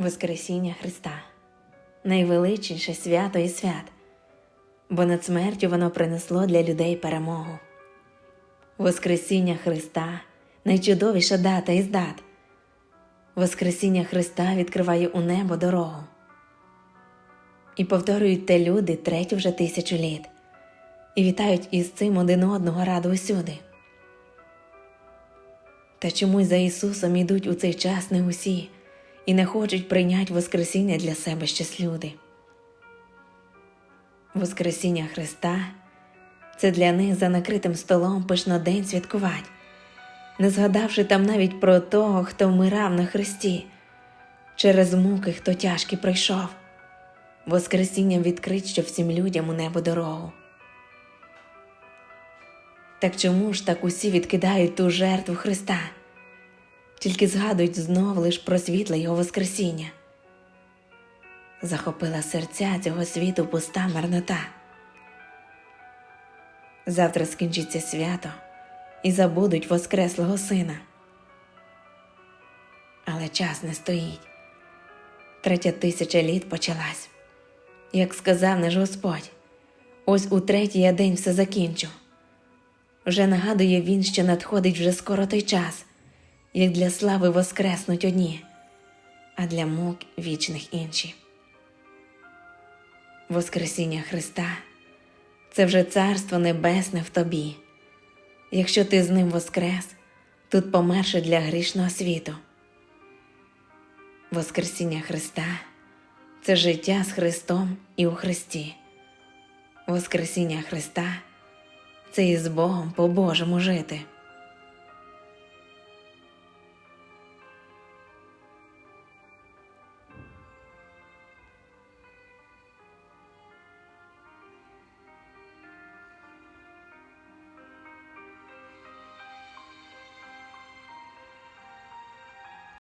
Воскресіння Христа найвеличніше свято і свят, бо над смертю воно принесло для людей перемогу. Воскресіння Христа найчудовіша дата із дат. Воскресіння Христа відкриває у небо дорогу. І повторюють те люди третю вже тисячу літ, і вітають із цим один одного раду усюди. Та чомусь за Ісусом ідуть у цей час не усі і не хочуть прийняти Воскресіння для себе щас люди. Воскресіння Христа це для них за накритим столом пишно день святкувати, не згадавши там навіть про того, хто вмирав на Христі, через муки, хто тяжкі пройшов, Воскресінням відкрить, що всім людям у небо дорогу. Так чому ж так усі відкидають ту жертву Христа? Тільки згадують знов лиш про світле Його Воскресіння. Захопила серця цього світу пуста марнота. Завтра скінчиться свято і забудуть Воскреслого Сина. Але час не стоїть. Третя тисяча літ почалась. Як сказав наш Господь, ось у третій я день все закінчу. Вже нагадує він, що надходить вже скоро той час, як для слави воскреснуть одні, а для мук вічних інші. Воскресіння Христа це вже Царство Небесне в тобі. Якщо ти з ним воскрес, тут померше для грішного світу. Воскресіння Христа це життя з Христом і у Христі. Воскресіння Христа це із Богом по Божому жити.